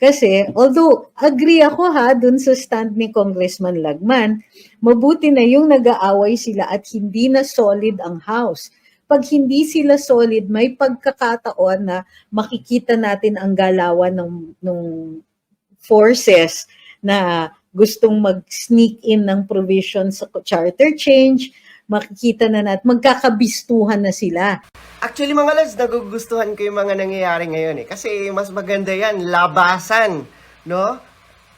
Kasi, although agree ako ha dun sa stand ni Congressman Lagman, mabuti na yung nag-aaway sila at hindi na solid ang House. Pag hindi sila solid, may pagkakataon na makikita natin ang galawan ng, ng forces na gustong mag-sneak in ng provisions sa charter change, makikita na natin, magkakabistuhan na sila. Actually mga lads, nagugustuhan ko yung mga nangyayari ngayon eh. Kasi mas maganda yan, labasan, no?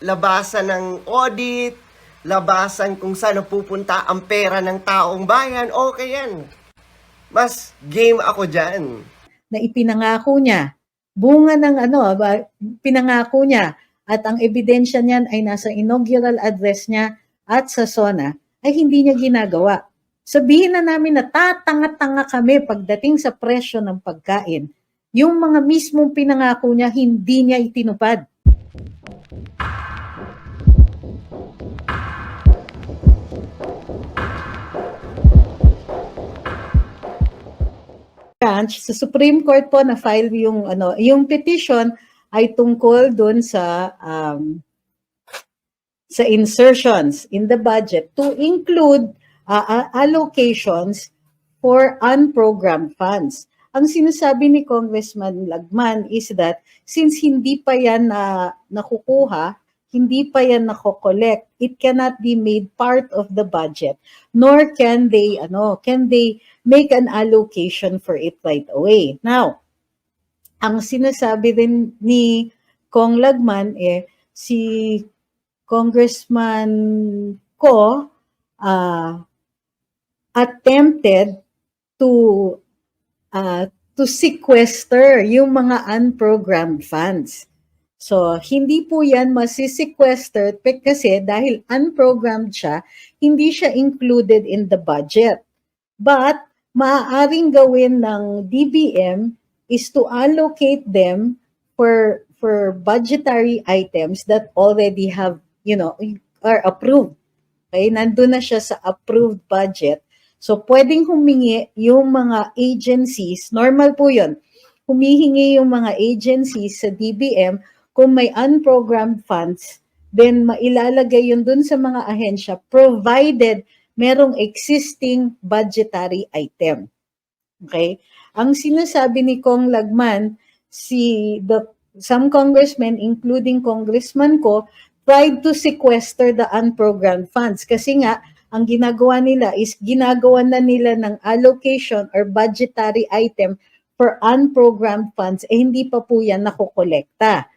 Labasan ng audit, labasan kung saan pupunta ang pera ng taong bayan, okay yan. Mas game ako dyan. na ipinangako niya. Bunga ng ano, pinangako niya at ang ebidensya niyan ay nasa inaugural address niya at sa SONA ay hindi niya ginagawa. Sabihin na namin na tatanga-tanga kami pagdating sa presyo ng pagkain. Yung mga mismong pinangako niya, hindi niya itinupad. branch sa Supreme Court po na file yung ano yung petition ay tungkol doon sa um, sa insertions in the budget to include uh, uh, allocations for unprogrammed funds. Ang sinasabi ni Congressman Lagman is that since hindi pa yan na nakukuha, hindi pa yan nako-collect, it cannot be made part of the budget, nor can they ano, can they make an allocation for it right away. Now, ang sinasabi din ni Kong Lagman eh si Congressman ko uh, attempted to uh, to sequester yung mga unprogrammed funds. So, hindi po yan masisequestered pe- kasi dahil unprogrammed siya, hindi siya included in the budget. But, maaaring gawin ng DBM is to allocate them for for budgetary items that already have, you know, are approved. Okay, nandun na siya sa approved budget. So, pwedeng humingi yung mga agencies, normal po yun, humihingi yung mga agencies sa DBM kung may unprogrammed funds, then mailalagay yun dun sa mga ahensya provided merong existing budgetary item. Okay? Ang sinasabi ni Kong Lagman, si the some congressmen including congressman ko tried to sequester the unprogrammed funds kasi nga ang ginagawa nila is ginagawa na nila ng allocation or budgetary item for unprogrammed funds eh hindi pa po yan nakokolekta.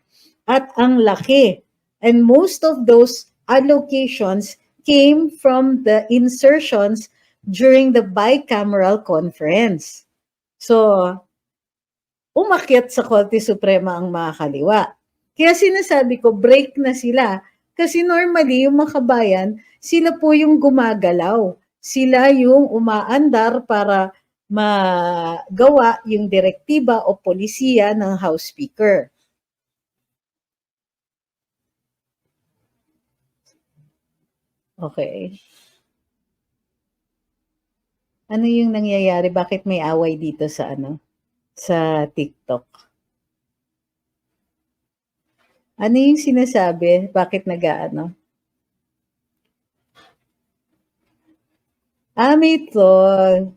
At ang laki. And most of those allocations came from the insertions during the bicameral conference. So, umakyat sa Korte Suprema ang mga kaliwa. Kaya sinasabi ko, break na sila. Kasi normally, yung mga kabayan, sila po yung gumagalaw. Sila yung umaandar para magawa yung direktiba o polisiya ng House Speaker. Okay. Ano yung nangyayari? Bakit may away dito sa ano? Sa TikTok? Ano yung sinasabi? Bakit nag-ano? May troll.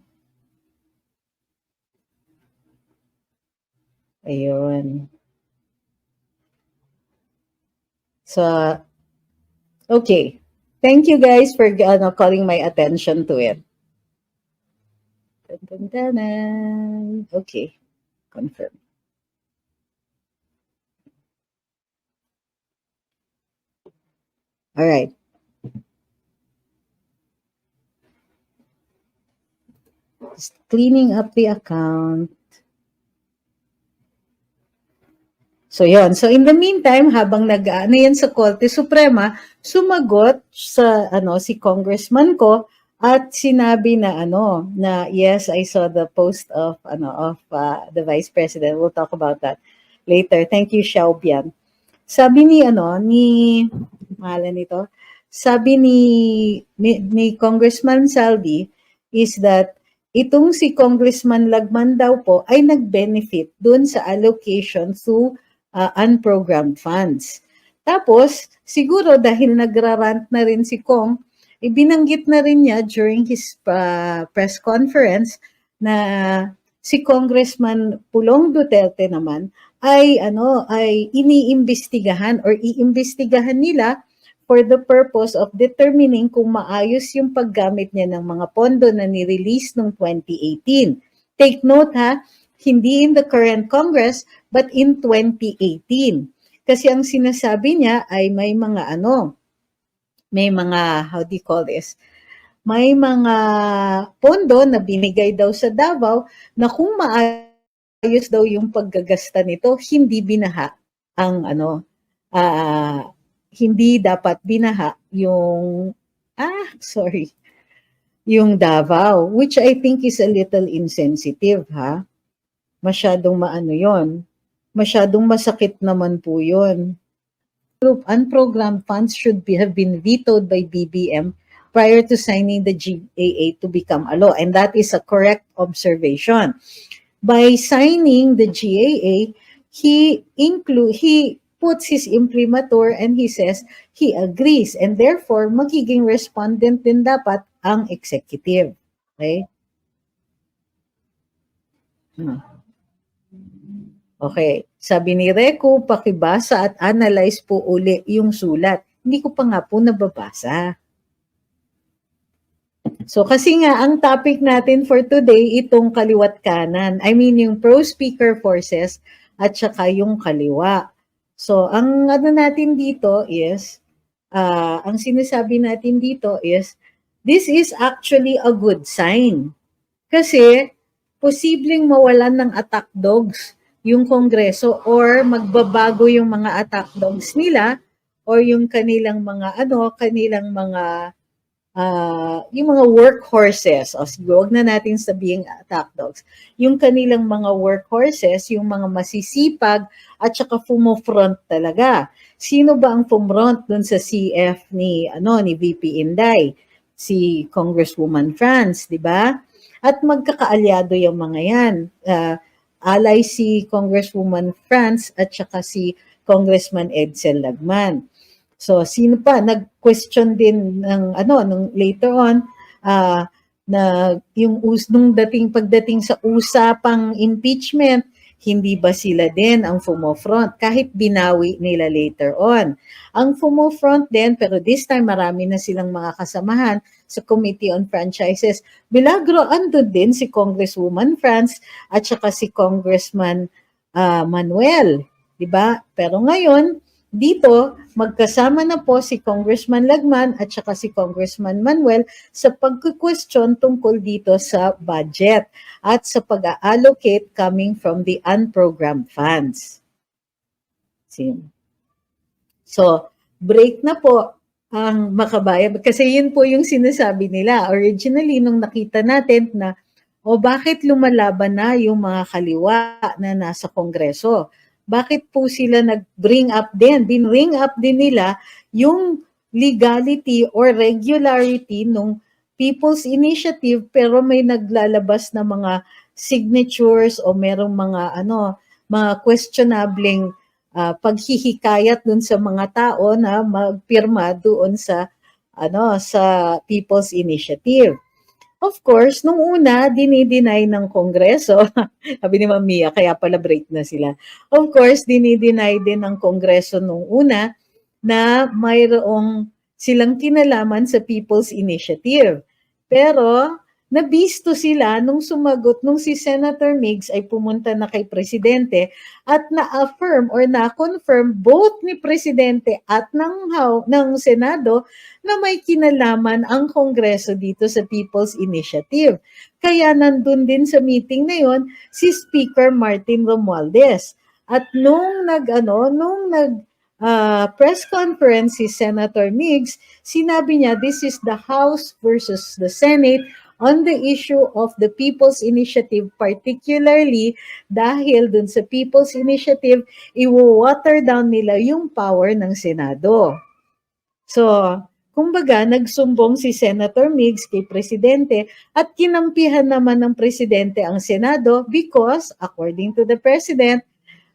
Ayun. So, okay. Thank you guys for ano, calling my attention to it. Dun, dun. Okay. Confirm. All right. Cleaning up the account. So yon. So in the meantime, habang nag-ano yan sa Korte Suprema, sumagot sa ano si congressman ko at sinabi na ano na yes, I saw the post of ano of uh, the Vice President. We'll talk about that later. Thank you, Xiao Bian. Sabi ni ano ni mahalan nito, sabi ni, ni ni Congressman Saldi is that itong si Congressman Lagman daw po ay nag-benefit dun sa allocation through uh, unprogrammed funds. Tapos, siguro dahil nagrarant na rin si Kong, ibinanggit na rin niya during his uh, press conference na si Congressman Pulong Duterte naman ay ano ay iniimbestigahan or iimbestigahan nila for the purpose of determining kung maayos yung paggamit niya ng mga pondo na ni-release noong 2018. Take note ha, hindi in the current Congress but in 2018. Kasi ang sinasabi niya ay may mga ano, may mga, how do you call this? May mga pondo na binigay daw sa Davao na kung maayos daw yung paggagasta nito, hindi binaha ang ano, ah, hindi dapat binaha yung, ah, sorry, yung Davao, which I think is a little insensitive, ha? Masyadong maano yon masyadong masakit naman po yun. Group unprogrammed funds should be, have been vetoed by BBM prior to signing the GAA to become a law. And that is a correct observation. By signing the GAA, he include he puts his imprimatur and he says he agrees and therefore magiging respondent din dapat ang executive. Okay? Hmm. Okay. Sabi ni Reco, pakibasa at analyze po uli yung sulat. Hindi ko pa nga po nababasa. So kasi nga ang topic natin for today itong kaliwat kanan. I mean yung pro-speaker forces at saka yung kaliwa. So ang ano natin dito is, uh, ang sinasabi natin dito is, this is actually a good sign. Kasi posibleng mawalan ng attack dogs yung Kongreso or magbabago yung mga attack dogs nila or yung kanilang mga ano, kanilang mga uh, yung mga workhorses, o sige, wag na natin sabihing attack dogs, yung kanilang mga workhorses, yung mga masisipag at saka fumofront talaga. Sino ba ang fumront dun sa CF ni ano ni VP Inday? Si Congresswoman France, di ba? At magkakaalyado yung mga yan. Uh, alay si Congresswoman France at saka si Congressman Edsel Lagman. So sino pa nag-question din ng ano nung later on uh, na yung us nung dating pagdating sa usapang impeachment hindi ba sila din ang fumofront kahit binawi nila later on. Ang fumofront din pero this time marami na silang mga kasamahan sa Committee on Franchises. Bilagro andun din si Congresswoman France at saka si Congressman uh, Manuel, ba? Pero ngayon dito, magkasama na po si Congressman Lagman at saka si Congressman Manuel sa pagkukwestiyon tungkol dito sa budget at sa pag-allocate coming from the unprogrammed funds. So, break na po ang makabayan. Kasi yun po yung sinasabi nila. Originally, nung nakita natin na, o bakit lumalaban na yung mga kaliwa na nasa Kongreso? Bakit po sila nag-bring up din, bin-ring up din nila yung legality or regularity nung People's Initiative pero may naglalabas na mga signatures o merong mga ano mga questionabling uh, paghihikayat dun sa mga tao na magpirma doon sa ano sa People's Initiative. Of course, nung una, dinideny ng Kongreso, sabi ni Mamia, kaya pala break na sila. Of course, dinideny din ng Kongreso nung una na mayroong silang kinalaman sa People's Initiative. Pero nabisto sila nung sumagot nung si Senator Miggs ay pumunta na kay Presidente at na-affirm or na-confirm both ni Presidente at ng, ng Senado na may kinalaman ang Kongreso dito sa People's Initiative. Kaya nandun din sa meeting na yon si Speaker Martin Romualdez. At nung nag ano, nung nag uh, press conference si Senator Miggs, sinabi niya this is the House versus the Senate on the issue of the People's Initiative, particularly dahil dun sa People's Initiative, i-water down nila yung power ng Senado. So, kumbaga, nagsumbong si Senator Miggs kay Presidente at kinampihan naman ng Presidente ang Senado because, according to the President,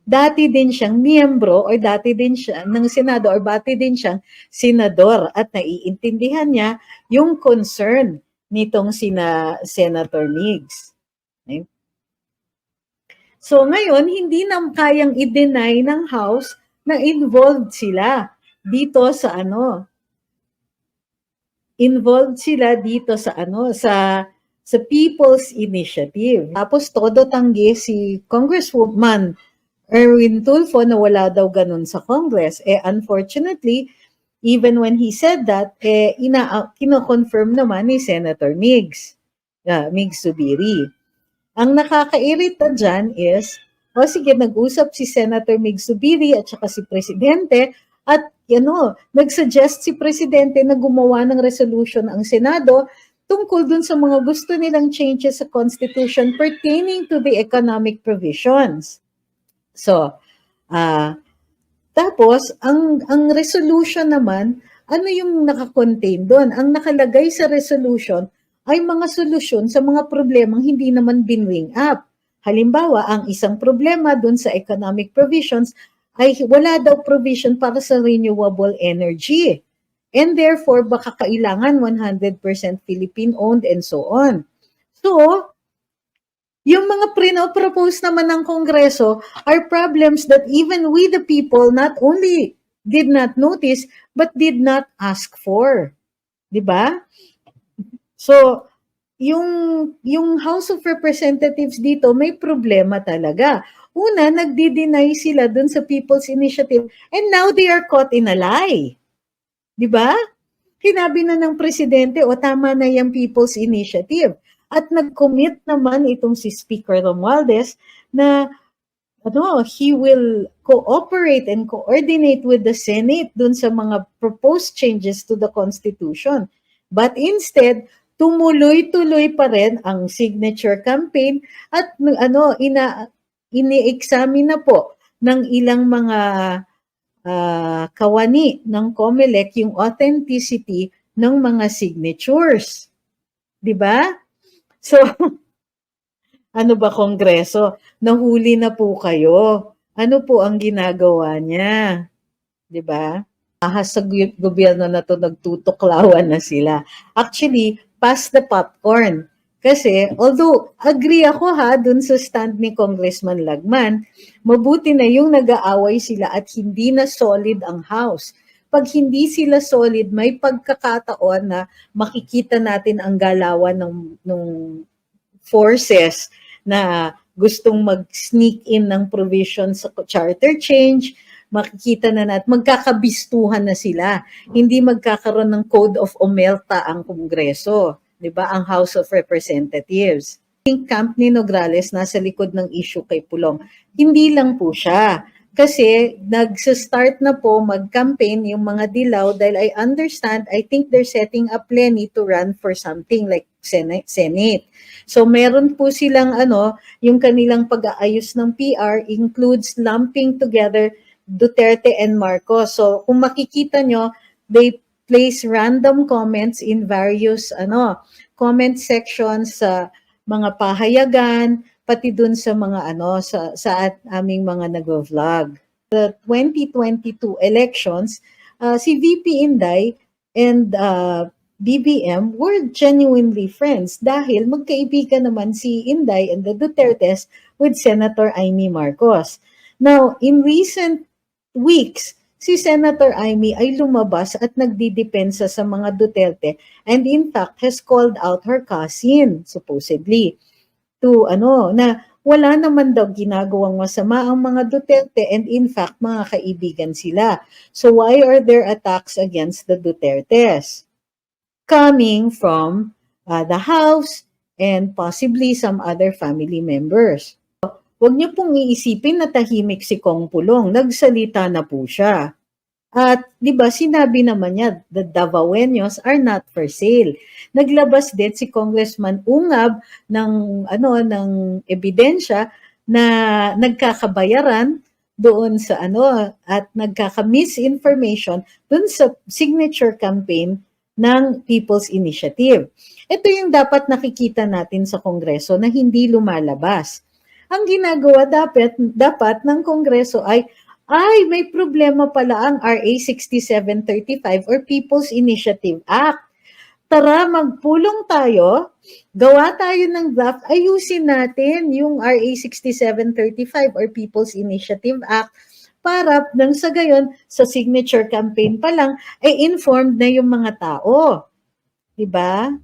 dati din siyang miyembro or dati din siya ng Senado or dati din siyang senador at naiintindihan niya yung concern nitong sina Senator Miggs. Okay? So ngayon, hindi na kayang i-deny ng House na involved sila dito sa ano, involved sila dito sa ano, sa sa People's Initiative. Tapos todo tanggi si Congresswoman Erwin Tulfo na wala daw ganun sa Congress. Eh unfortunately, even when he said that, eh ina kino-confirm naman ni Senator Miggs, uh, Miggs Subiri. Ang nakakairita dyan is, o sige, nag-usap si Senator Miggs Subiri at saka si Presidente at ano, nag-suggest si Presidente na gumawa ng resolution ang Senado tungkol dun sa mga gusto nilang changes sa Constitution pertaining to the economic provisions. So, ah tapos, ang, ang resolution naman, ano yung nakakontain doon? Ang nakalagay sa resolution ay mga solusyon sa mga problemang hindi naman binring up. Halimbawa, ang isang problema doon sa economic provisions ay wala daw provision para sa renewable energy. And therefore, baka kailangan 100% Philippine-owned and so on. So, yung mga pinopropose naman ng Kongreso are problems that even we the people not only did not notice, but did not ask for. 'Di ba? So, yung, yung House of Representatives dito may problema talaga. Una, nagdi-deny sila dun sa People's Initiative and now they are caught in a lie. 'Di ba? Sinabi na ng presidente, o tama na yung People's Initiative. At nag-commit naman itong si Speaker Romualdez na ano, he will cooperate and coordinate with the Senate dun sa mga proposed changes to the Constitution. But instead, tumuloy-tuloy pa rin ang signature campaign at ano, ina, ini-examine na po ng ilang mga uh, kawani ng COMELEC yung authenticity ng mga signatures. 'Di ba? So, ano ba kongreso? Nahuli na po kayo. Ano po ang ginagawa niya? 'Di ba? Ahas sa gobyerno na to nagtutuklawan na sila. Actually, pass the popcorn. Kasi, although agree ako ha dun sa stand ni Congressman Lagman, mabuti na yung nag-aaway sila at hindi na solid ang House. Pag hindi sila solid, may pagkakataon na makikita natin ang galawan ng, ng forces na gustong mag-sneak in ng provisions sa charter change, makikita na natin, magkakabistuhan na sila. Hindi magkakaroon ng code of omerta ang Kongreso, di ba, ang House of Representatives. Yung camp ni Nograles nasa likod ng issue kay Pulong. Hindi lang po siya. Kasi nagsa-start na po mag-campaign yung mga dilaw dahil I understand, I think they're setting up Lenny to run for something like Senate. Senate. So meron po silang ano, yung kanilang pag-aayos ng PR includes lumping together Duterte and Marcos. So kung makikita nyo, they place random comments in various ano, comment sections sa mga pahayagan, pati dun sa mga ano sa sa at aming mga nagvo-vlog. The 2022 elections, uh, si VP Inday and uh, BBM were genuinely friends dahil magkaibigan naman si Inday and the Dutertes with Senator Amy Marcos. Now, in recent weeks, si Senator Amy ay lumabas at nagdidepensa sa mga Duterte and in fact has called out her cousin, supposedly to ano na wala naman daw ginagawang masama ang mga Duterte and in fact mga kaibigan sila. So why are there attacks against the Dutertes? Coming from uh, the house and possibly some other family members. Huwag niyo pong iisipin na tahimik si Kong Pulong. Nagsalita na po siya. At 'di ba sinabi naman niya the Davaoenos are not for sale. Naglabas din si Congressman Ungab ng ano ng ebidensya na nagkakabayaran doon sa ano at nagkaka-misinformation doon sa signature campaign ng People's Initiative. Ito yung dapat nakikita natin sa Kongreso na hindi lumalabas. Ang ginagawa dapat, dapat ng Kongreso ay, ay, may problema pala ang RA 6735 or People's Initiative Act. Tara, magpulong tayo, gawa tayo ng draft, ayusin natin yung RA 6735 or People's Initiative Act para nang sa gayon, sa signature campaign pa lang, ay informed na yung mga tao. Diba?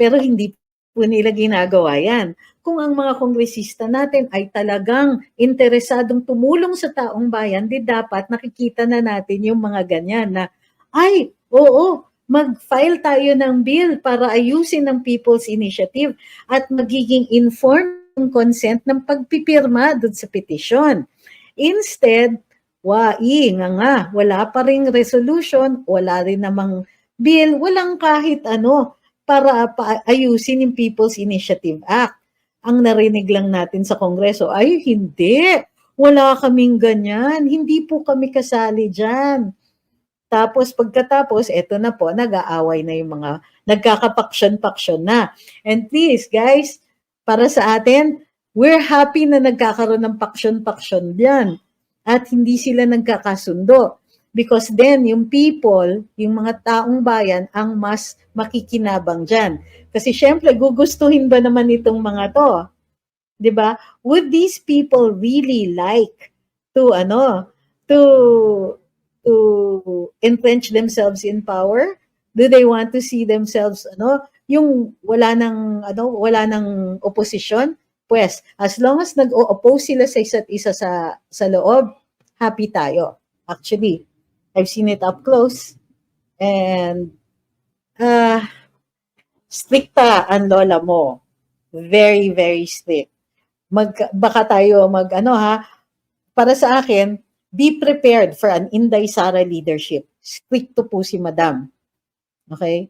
Pero hindi po nila ginagawa yan. Kung ang mga kongresista natin ay talagang interesadong tumulong sa taong bayan, di dapat nakikita na natin yung mga ganyan na, ay, oo, mag-file tayo ng bill para ayusin ng People's Initiative at magiging informed consent ng pagpipirma doon sa petisyon. Instead, wai nga nga, wala pa ring resolution, wala rin namang bill, walang kahit ano para pa- ayusin yung People's Initiative Act. Ang narinig lang natin sa Kongreso, ay hindi, wala kaming ganyan, hindi po kami kasali dyan. Tapos pagkatapos, eto na po, nag-aaway na yung mga nagkakapaksyon-paksyon na. And please, guys, para sa atin, we're happy na nagkakaroon ng paksyon-paksyon diyan at hindi sila nagkakasundo. Because then, yung people, yung mga taong bayan, ang mas makikinabang dyan. Kasi syempre, gugustuhin ba naman itong mga to? 'Di ba? Would these people really like to, ano, to, to entrench themselves in power? Do they want to see themselves, ano, yung wala nang, ano, wala nang opposition? Pues, as long as nag-o-oppose sila sa isa't isa sa, sa loob, happy tayo. Actually, I've seen it up close. And, ah, stricta ang lola mo. Very, very strict. Mag, baka tayo mag, ano ha, para sa akin, be prepared for an Inday Sara leadership. Stricto po si Madam. Okay?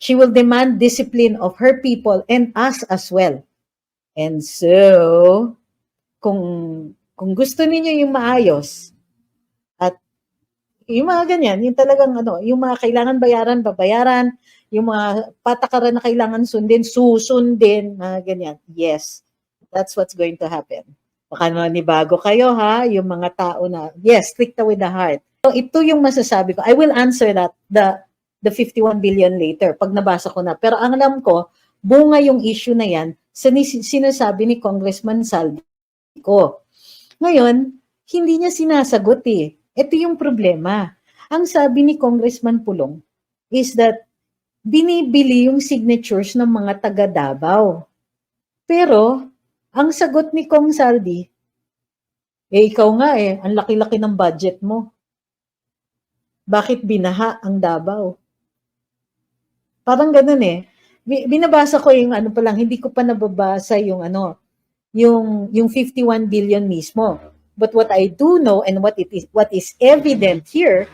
She will demand discipline of her people and us as well. And so, kung kung gusto ninyo yung maayos yung mga ganyan, yung talagang ano, yung mga kailangan bayaran, babayaran, yung mga patakaran na kailangan sundin, susundin, mga ganyan. Yes, that's what's going to happen. Baka naman bago kayo ha, yung mga tao na, yes, strict with the heart. So ito yung masasabi ko. I will answer that, the, the 51 billion later, pag nabasa ko na. Pero ang alam ko, bunga yung issue na yan sinasabi ni Congressman Saldi ko. Ngayon, hindi niya sinasagot eh. Ito yung problema. Ang sabi ni Congressman Pulong is that binibili yung signatures ng mga taga Davao. Pero, ang sagot ni Kong Saldi, eh ikaw nga eh, ang laki-laki ng budget mo. Bakit binaha ang Davao? Parang ganun eh. Bi- Binabasa ko yung ano pa lang, hindi ko pa nababasa yung ano, yung yung 51 billion mismo. But what I do know and what it is what is evident here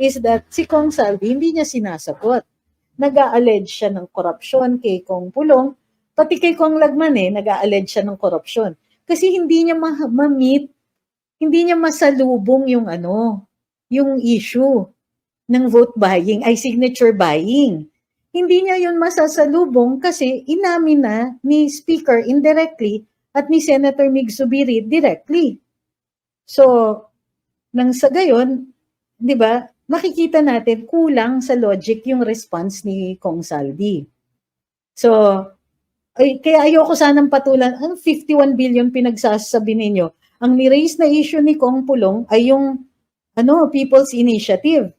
is that si Kong Salvi hindi niya sinasagot. Nag-a-allege siya ng korupsyon kay Kong Pulong, pati kay Kong Lagman eh, nag-a-allege siya ng korupsyon. Kasi hindi niya ma- ma-meet, hindi niya masalubong yung ano, yung issue ng vote buying, ay signature buying. Hindi niya yun masasalubong kasi inamin na ni Speaker indirectly at ni Senator Mig Zubiri directly. So, nang sa gayon, 'di ba? Makikita natin kulang sa logic yung response ni Kong Saldi. So, ay, kaya ayoko sanang patulan ang 51 billion pinagsasabi ninyo. Ang ni-raise na issue ni Kong Pulong ay yung ano, People's Initiative.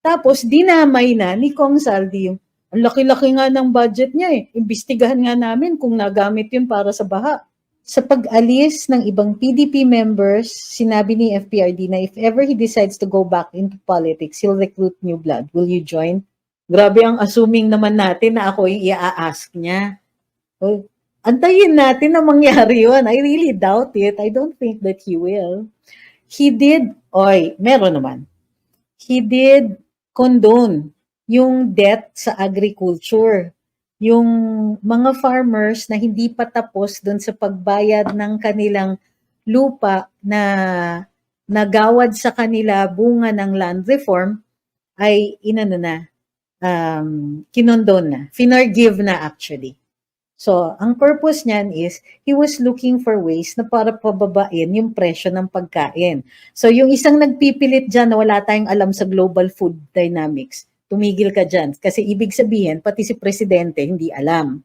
Tapos dinamay na ni Kong Saldi yung ang laki-laki nga ng budget niya eh. Imbestigahan nga namin kung nagamit yun para sa baha. Sa pag-alis ng ibang PDP members, sinabi ni FPRD na if ever he decides to go back into politics, he'll recruit new blood. Will you join? Grabe ang assuming naman natin na ako yung i-ask niya. Oh, antayin natin na mangyari yun. I really doubt it. I don't think that he will. He did, oy, meron naman. He did condone yung debt sa agriculture. Yung mga farmers na hindi pa tapos doon sa pagbayad ng kanilang lupa na nagawad sa kanila bunga ng land reform ay inano na, um, kinondon na, finorgive na actually. So, ang purpose niyan is, he was looking for ways na para pababain yung presyo ng pagkain. So, yung isang nagpipilit dyan na wala tayong alam sa global food dynamics, tumigil ka dyan. Kasi ibig sabihin, pati si Presidente hindi alam.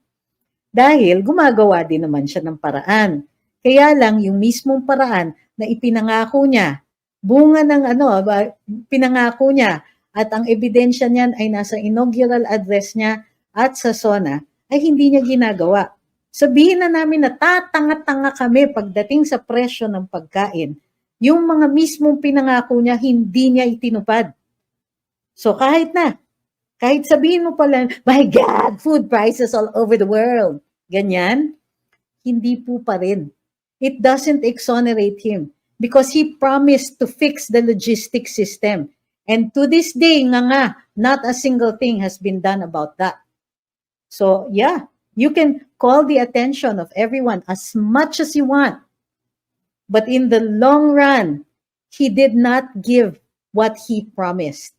Dahil gumagawa din naman siya ng paraan. Kaya lang, yung mismong paraan na ipinangako niya, bunga ng ano, pinangako niya, at ang ebidensya niyan ay nasa inaugural address niya at sa SONA, ay hindi niya ginagawa. Sabihin na namin na tatanga-tanga kami pagdating sa presyo ng pagkain. Yung mga mismong pinangako niya, hindi niya itinupad. So kahit na, kahit sabihin mo pala, my God, food prices all over the world. Ganyan, hindi po pa rin. It doesn't exonerate him because he promised to fix the logistics system. And to this day, nga nga, not a single thing has been done about that. So, yeah, you can call the attention of everyone as much as you want. But in the long run, he did not give what he promised.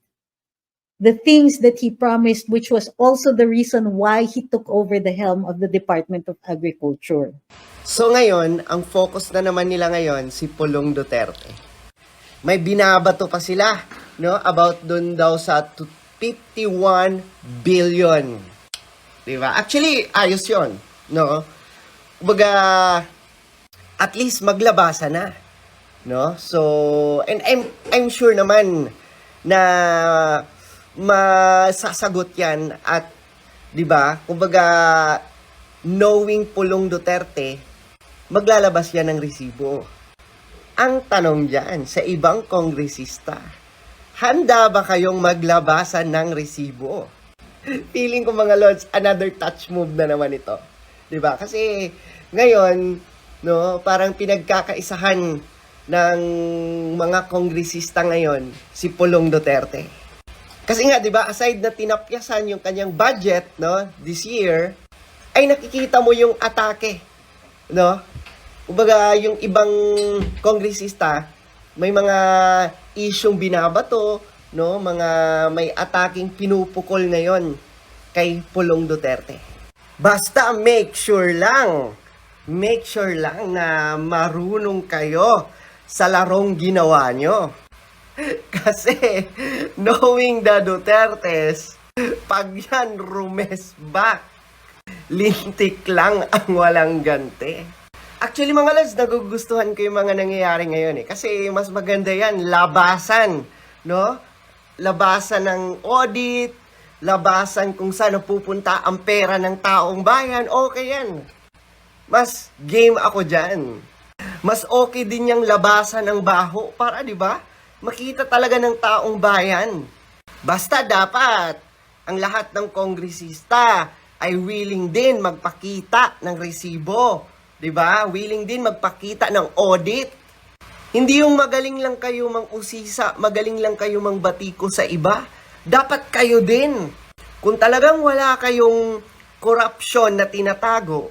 The things that he promised, which was also the reason why he took over the helm of the Department of Agriculture. So ngayon, ang focus na naman nila ngayon si Pulong Duterte. May binabato pa sila, no, about dun daw sa tu- 51 billion. 'Di ba? Actually, ayos 'yon, no? Kumbaga at least maglabasa na, no? So, and I'm I'm sure naman na masasagot 'yan at 'di ba? Kumbaga knowing Pulong Duterte, maglalabas yan ng resibo. Ang tanong dyan sa ibang kongresista, handa ba kayong maglabasan ng resibo? Feeling ko mga lords, another touch move na naman ito. 'Di ba? Kasi ngayon, no, parang pinagkakaisahan ng mga kongresista ngayon si Pulong Duterte. Kasi nga, 'di ba, aside na tinapyasan yung kanyang budget, no, this year, ay nakikita mo yung atake, no? Kumbaga, yung ibang kongresista, may mga isyong binabato, no? Mga may ataking pinupukol ngayon kay Pulong Duterte. Basta make sure lang, make sure lang na marunong kayo sa larong ginawa nyo. Kasi, knowing the Dutertes, pag yan rumesbak, lintik lang ang walang gante. Actually mga lads, nagugustuhan ko yung mga nangyayari ngayon eh. Kasi mas maganda yan, labasan, no? Labasan ng audit, labasan kung saan pupunta ang pera ng taong bayan, okay yan. Mas game ako dyan. Mas okay din yung labasan ng baho para, di ba? Makita talaga ng taong bayan. Basta dapat ang lahat ng kongresista ay willing din magpakita ng resibo. 'Di ba? Willing din magpakita ng audit. Hindi yung magaling lang kayo mang usisa, magaling lang kayo mang batiko sa iba. Dapat kayo din. Kung talagang wala kayong corruption na tinatago,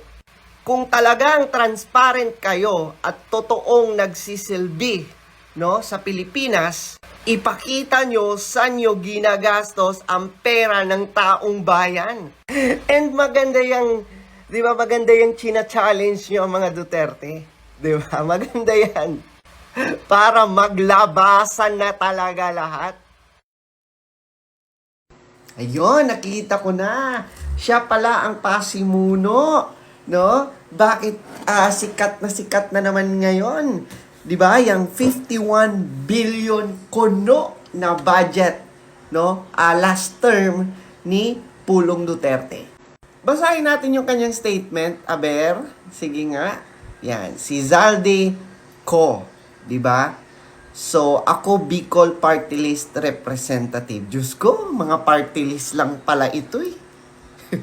kung talagang transparent kayo at totoong nagsisilbi no, sa Pilipinas, ipakita nyo saan nyo ginagastos ang pera ng taong bayan. And maganda yung, di ba, maganda yung china-challenge nyo mga Duterte. Di ba? Maganda yan. Para maglabasan na talaga lahat. Ayun, nakita ko na. Siya pala ang pasimuno. No? Bakit ah, sikat na sikat na naman ngayon? 'Di ba? Yung 51 billion kuno na budget, no? Ah, last term ni Pulong Duterte. Basahin natin yung kanyang statement, Aber. Sige nga. Yan, si Zaldi Co, 'di ba? So, ako Bicol Party List representative. Diyos ko, mga party list lang pala ito eh.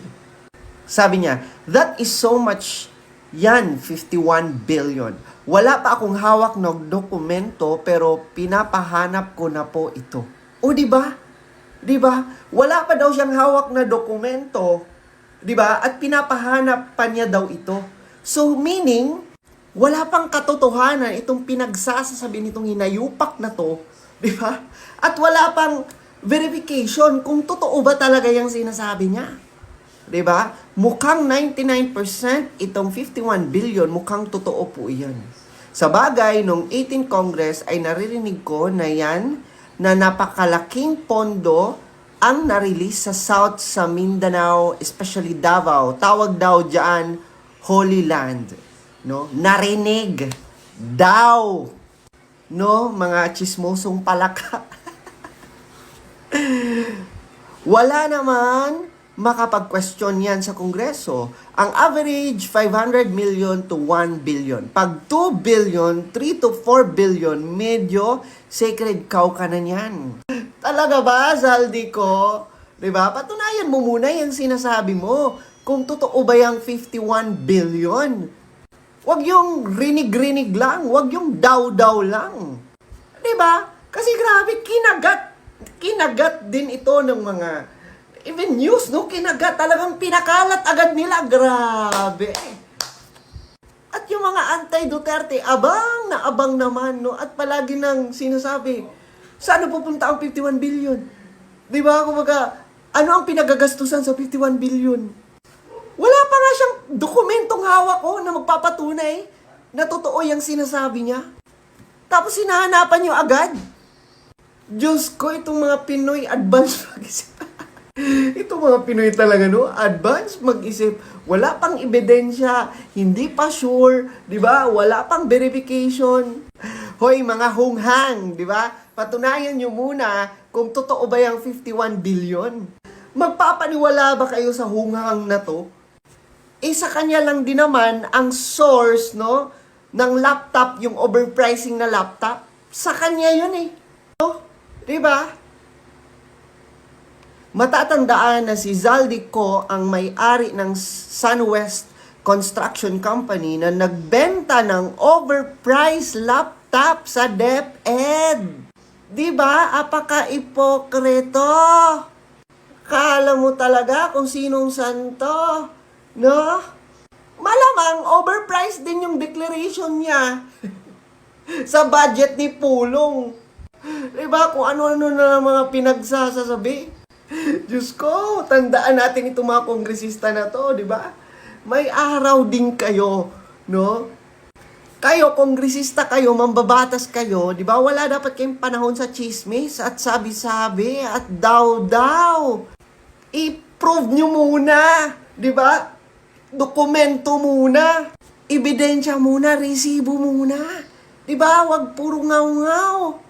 Sabi niya, that is so much yan, 51 billion. Wala pa akong hawak ng dokumento pero pinapahanap ko na po ito. O di ba? Di ba? Wala pa daw siyang hawak na dokumento, di ba? At pinapahanap pa niya daw ito. So meaning, wala pang katotohanan itong pinagsasasabi nitong hinayupak na to, di ba? At wala pang verification kung totoo ba talaga yung sinasabi niya. 'Di ba? Mukhang 99% itong 51 billion, mukhang totoo po 'yan. Sa bagay, nung 18 Congress ay naririnig ko na yan na napakalaking pondo ang na-release sa South sa Mindanao, especially Davao. Tawag daw diyan Holy Land, no? Narinig daw no, mga chismosong palaka. Wala naman makapag-question yan sa Kongreso. Ang average, 500 million to 1 billion. Pag 2 billion, 3 to 4 billion, medyo sacred cow ka na yan. Talaga ba, Zaldi ko? 'Di ba? Patunayan mo muna yung sinasabi mo. Kung totoo ba yung 51 billion. Huwag yung rinig-rinig lang. Huwag yung daw-daw lang. 'Di ba? Kasi grabe, kinagat. Kinagat din ito ng mga even news, no? Kinagat. Talagang pinakalat agad nila. Grabe. At yung mga anti-Duterte, abang na abang naman, no? At palagi nang sinasabi, saan pupunta ang 51 billion? Di ba? Kumbaga, ano ang pinagagastusan sa 51 billion? Wala pa nga siyang dokumentong hawak ko na magpapatunay na totoo yung sinasabi niya. Tapos hinahanapan niyo agad. Diyos ko, itong mga Pinoy advance mag-isip. Itong mga Pinoy talaga, no? Advance mag-isip. Wala pang ebidensya. Hindi pa sure. di ba? Wala pang verification. Hoy, mga hunghang, di ba? Patunayan nyo muna kung totoo ba yung 51 billion. Magpapaniwala ba kayo sa hunghang na to? eh sa kanya lang din naman ang source no ng laptop yung overpricing na laptop sa kanya yun eh no? 'di ba Matatandaan na si Zaldi Co ang may-ari ng Sunwest Construction Company na nagbenta ng overpriced laptop sa DepEd. 'Di ba? Apaka ipokreto. Kala mo talaga kung sinong santo. No? Malamang overpriced din yung declaration niya sa budget ni Pulong. Diba? Kung ano-ano na mga pinagsasasabi. Diyos ko, tandaan natin itong mga kongresista na to, di ba? May araw din kayo, no? Kayo, kongresista kayo, mambabatas kayo, di ba? Wala dapat kayong panahon sa chismis at sabi-sabi at daw-daw. I-prove nyo muna, di ba? Dokumento muna. Ebidensya muna, resibo muna. Di ba? Huwag puro ngaw-ngaw.